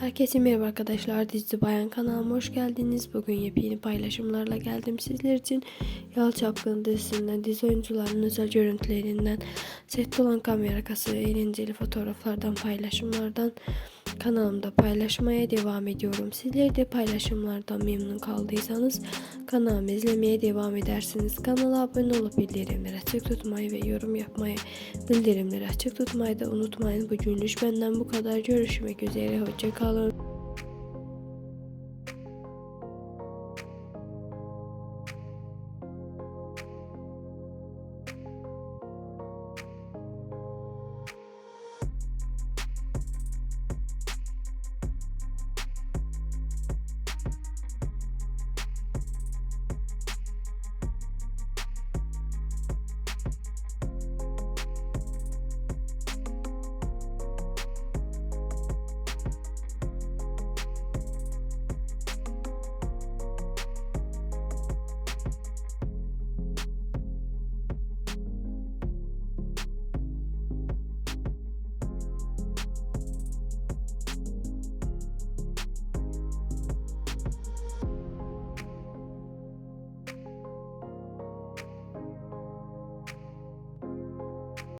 Herkese merhaba arkadaşlar. Dizi Bayan kanalıma hoş geldiniz. Bugün yepyeni paylaşımlarla geldim sizler için. Yalı Çapkın dizisinden dizi oyuncularının özel görüntülerinden, sette olan kamera arkası, eğlenceli fotoğraflardan, paylaşımlardan kanalımda paylaşmaya devam ediyorum. Sizler de paylaşımlardan memnun kaldıysanız kanalımı izlemeye devam edersiniz. Kanala abone olup bildirimleri açık tutmayı ve yorum yapmayı, bildirimleri açık tutmayı da unutmayın. Bugünlük benden bu kadar. Görüşmek üzere. Hoşçakalın.